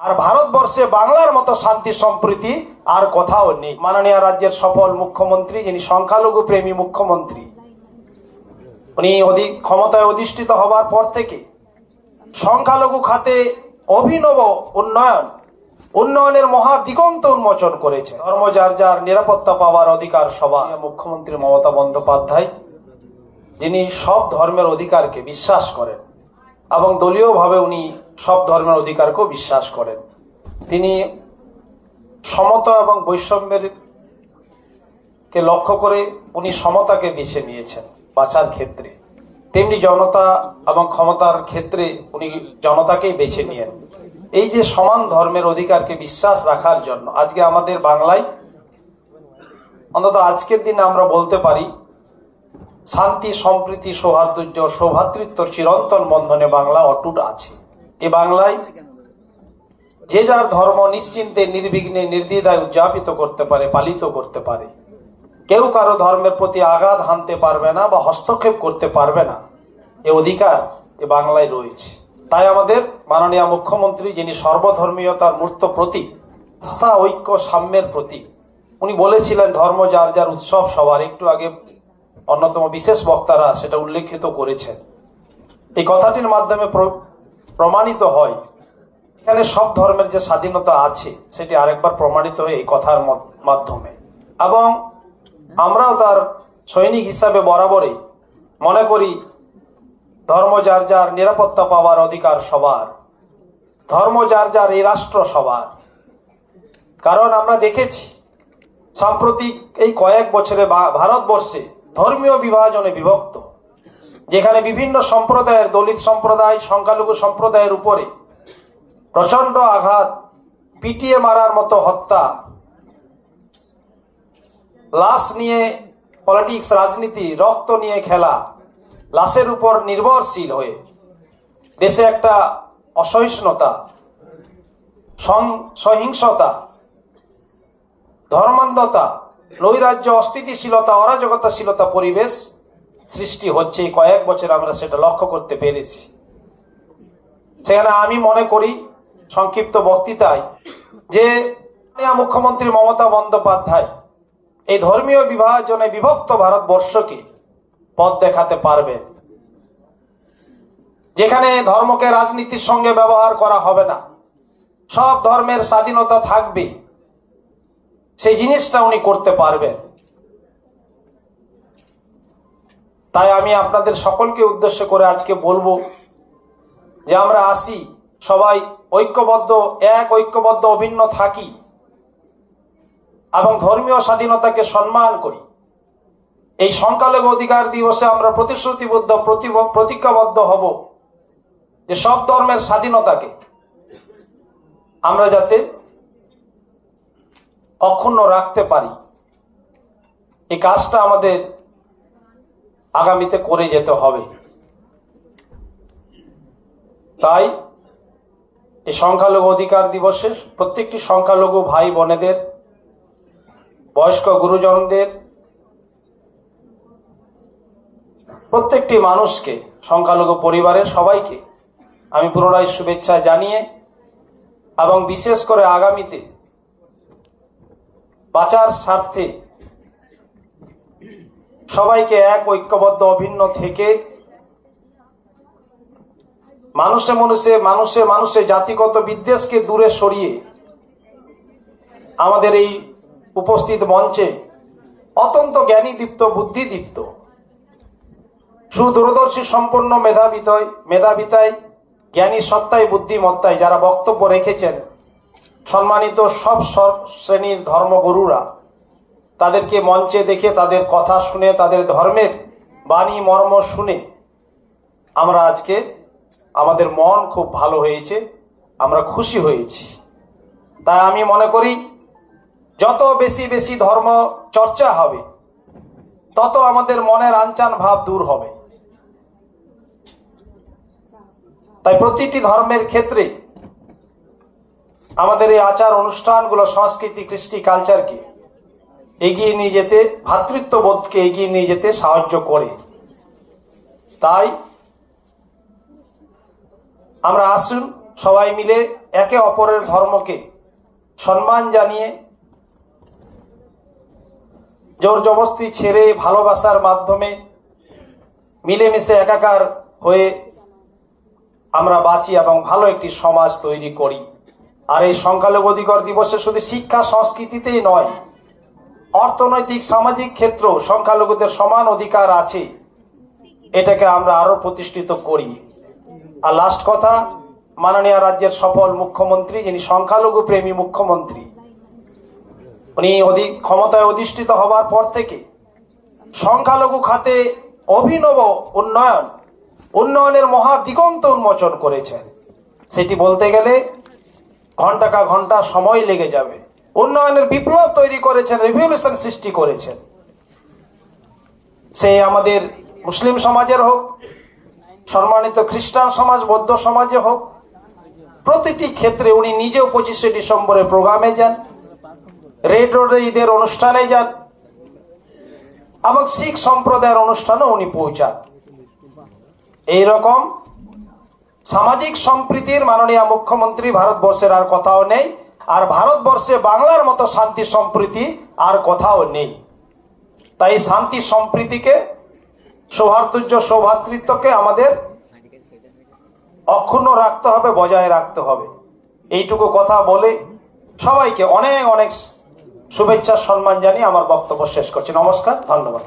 আর ভারতবর্ষে বাংলার মতো শান্তি সম্প্রীতি আর কোথাও নেই। মাননীয় রাজ্যের সফল মুখ্যমন্ত্রী, যিনি সংখ্যালঘু প্রেমী মুখ্যমন্ত্রী, উনি অধিক ক্ষমতায় অধিষ্ঠিত হবার পর থেকে সংখ্যালঘু খাতে অভিনব উন্নয়ন, উন্নয়নের মহা দিগন্ত উন্মোচন করেছে ধর্ম যার নিরাপত্তা পাওয়ার অধিকার সবার। মুখ্যমন্ত্রী মমতা বন্দ্যোপাধ্যায়, যিনি সব ধর্মের অধিকারকে বিশ্বাস করেন এবং দলীয়ভাবে উনি সব ধর্মের অধিকারকেও বিশ্বাস করেন। তিনি সমতা এবং বৈষম্যের কে লক্ষ্য করে উনি সমতাকে বেছে নিয়েছেন বাঁচার ক্ষেত্রে। তেমনি জনতা এবং ক্ষমতার ক্ষেত্রে উনি জনতাকেই বেছে নিয়েন। এই যে সমান ধর্মের অধিকারকে বিশ্বাস রাখার জন্য, আজকে আমাদের বাংলায় অন্তত আজকের দিনে আমরা বলতে পারি, শান্তি, সম্প্রীতি, সৌহার্দ্য, সৌভাতৃত্বর চিরন্তন বন্ধনে বাংলা অটুট আছে। এ বাংলায় যে যার ধর্ম নিশ্চিন্তে, নির্বিঘ্নে, নির্দ্বিধায় উদযাপিত করতে পারে, পালিত করতে পারে। কেউ কারও ধর্মের প্রতি আঘাত হানতে পারবে না বা হস্তক্ষেপ করতে পারবে না। এ অধিকার এ বাংলায় রয়েছে। তাই আমাদের মাননীয় মুখ্যমন্ত্রী, যিনি সর্বধর্মীয়তার মূর্ত প্রতীক আস্থা ঐক্য, সাম্যের প্রতীক, উনি বলেছিলেন, ধর্ম যার যার উৎসব সবার। একটু আগে অন্যতম বিশেষ বক্তারা সেটা উল্লেখিত করেছেন। এই কথাটির মাধ্যমে প্রমাণিত হয়। এখানে সব ধর্মের যে স্বাধীনতা আছে, সেটি আরেকবার প্রমাণিত হয় এই কথার মাধ্যমে। এবং আমরাও তার সৈনিক হিসাবে বরাবরই মনে করি, ধর্ম যার যার নিরাপত্তা পাওয়ার অধিকার সবার। ধর্ম যার যার এই রাষ্ট্র সবার। কারণ আমরা দেখেছি, সাম্প্রতিক এই কয়েক বছরে ভারতবর্ষে ধর্মীয় বিভাজনে বিভক্ত। যেখানে বিভিন্ন সম্প্রদায়ের দলিত সম্প্রদায়, সংখ্যালঘু সম্প্রদায়ের উপরে প্রচণ্ড আঘাত, পিটিয়ে মারার মতো হত্যা, লাশ নিয়ে পলিটিক্স, রাজনীতি, রক্ত নিয়ে খেলা, লাশের উপর নির্ভরশীল হয়ে দেশে একটা অসহিষ্ণুতা সহিংসতা, ধর্মান্ধতা, নৈরাজ্য, অস্থিতিশীলতা, অরাজকতাশীলতা পরিবেশ সৃষ্টি হচ্ছে কয়েক বছর আমরা সেটা লক্ষ্য করতে পেরেছি। সেখানে আমি মনে করি, সংক্ষিপ্ত বক্তৃতায়, যে মুখ্যমন্ত্রী মমতা বন্দ্যোপাধ্যায় এই ধর্মীয় বিভাজনে বিভক্ত ভারতবর্ষকে পথ দেখাতে পারবেন। যেখানে ধর্মকে রাজনীতির সঙ্গে ব্যবহার করা হবে না। সব ধর্মের স্বাধীনতা থাকবে। সেই জিনিসটা উনি করতে পারবেন। তাই আমি আপনাদের সকলকে উদ্দেশ্য করে আজকে বলব যে আমরা আসি, সবাই ঐক্যবদ্ধ, এক ঐক্যবদ্ধ, অভিন্ন থাকি এবং ধর্মীয় স্বাধীনতাকে সম্মান করি। এই সংখ্যালঘু অধিকার দিবসে আমরা প্রতিশ্রুতিবদ্ধ প্রতি- প্রতিজ্ঞাবদ্ধ হব যে সব ধর্মের স্বাধীনতাকে আমরা যাতে অক্ষুণ্ণ রাখতে পারি। এই কাজটা আমাদের আগামীতে করে যেতে হবে। তাই এই সংখ্যালঘু অধিকার দিবসে প্রত্যেকটি সংখ্যালঘু ভাই বোনেদের, বয়স্ক গুরুজনদের, প্রত্যেকটি মানুষকে, সংখ্যালঘু পরিবারের সবাইকে আমি পুনরায় শুভেচ্ছা জানিয়ে এবং বিশেষ করে আগামীতে বাঁচার স্বার্থে সবাইকে এক ঐক্যবদ্ধ অভিন্ন থেকে মানুষে মানুষে মানুষে মানুষে, জাতিগত বিদ্বেষকে দূরে সরিয়ে আমাদের এই উপস্থিত মঞ্চে অত্যন্ত জ্ঞানীদীপ্ত, বুদ্ধিদীপ্ত, সুদূরদর্শী সম্পন্ন মেধাবিতয়, মেধাবিতায়, জ্ঞানী, সত্তায়, বুদ্ধিমত্তায় যারা বক্তব্য রেখেছেন, সম্মানিত সব শ্রেণির ধর্মগুরুরা তাদেরকে মঞ্চে দেখে তাদের কথা শুনে, তাদের ধর্মের বাণী, মর্ম শুনে আমরা আজকে আমাদের মন খুব ভালো হয়েছে, আমরা খুশি হয়েছি। তাই আমি মনে করি, যত বেশি বেশি ধর্ম চর্চা হবে, তত আমাদের মনের আনচান ভাব দূর হবে। তাই প্রতিটি ধর্মের ক্ষেত্রে আমাদের এই আচার অনুষ্ঠানগুলো, সংস্কৃতি, কৃষ্টি কালচারকে এগিয়ে নিয়ে যেতে, ভ্রাতৃত্ববোধকে এগিয়ে নিয়ে যেতে সাহায্য করে। তাই আমরা আসুন সবাই মিলে একে অপরের ধর্মকে সম্মান জানিয়ে, জোর জবস্তি ছেড়ে ভালোবাসার মাধ্যমে মিলেমিশে একাকার হয়ে আমরা বাঁচি এবং ভালো একটি সমাজ তৈরি করি। আর এই সংখ্যালঘু অধিকার দিবসে শুধু শিক্ষা সংস্কৃতিতেই নয় অর্থনৈতিক, সামাজিক ক্ষেত্র সংখ্যালঘুদের সমান অধিকার আছে। এটাকে আমরা আরও প্রতিষ্ঠিত করি। আর লাস্ট কথা, মাননীয় রাজ্যের সফল মুখ্যমন্ত্রী, যিনি সংখ্যালঘু প্রেমী মুখ্যমন্ত্রী, উনি অধিক ক্ষমতায় অধিষ্ঠিত হবার পর থেকে সংখ্যালঘু খাতে অভিনব উন্নয়ন, উন্নয়নের মহা দিগন্ত উন্মোচন করেছেন। সেটি বলতে গেলে ঘন্টাকা ঘণ্টা সময় লেগে যাবে। উন্নয়নের বিপ্লব তৈরি করেছেন রেভলিউশন সৃষ্টি করেছেন। সে আমাদের মুসলিম সমাজের হোক, সম্মানিত খ্রিস্টান সমাজ, বৌদ্ধ সমাজে হোক, প্রতিটি ক্ষেত্রে উনি নিজেও পঁচিশে ডিসেম্বরে প্রোগ্রামে যান, রেড রোডে ঈদের অনুষ্ঠানে যান, এবং শিখ সম্প্রদায়ের অনুষ্ঠানে উনি পৌঁছান। এইরকম সামাজিক সম্প্রীতির মাননীয় মুখ্যমন্ত্রী ভারতবর্ষের আর কোথাও নেই। আর ভারতবর্ষে বাংলার মতো শান্তি সম্প্রীতি আর কোথাও নেই। তাই শান্তি সম্প্রীতিকে, সৌহার্দ্য, সৌভাতৃত্বকে আমাদের অক্ষুণ্ণ রাখতে হবে, বজায় রাখতে হবে। এইটুকু কথা বলে সবাইকে অনেক অনেক শুভেচ্ছা, সম্মান জানিয়ে আমার বক্তব্য শেষ করছি। নমস্কার, ধন্যবাদ।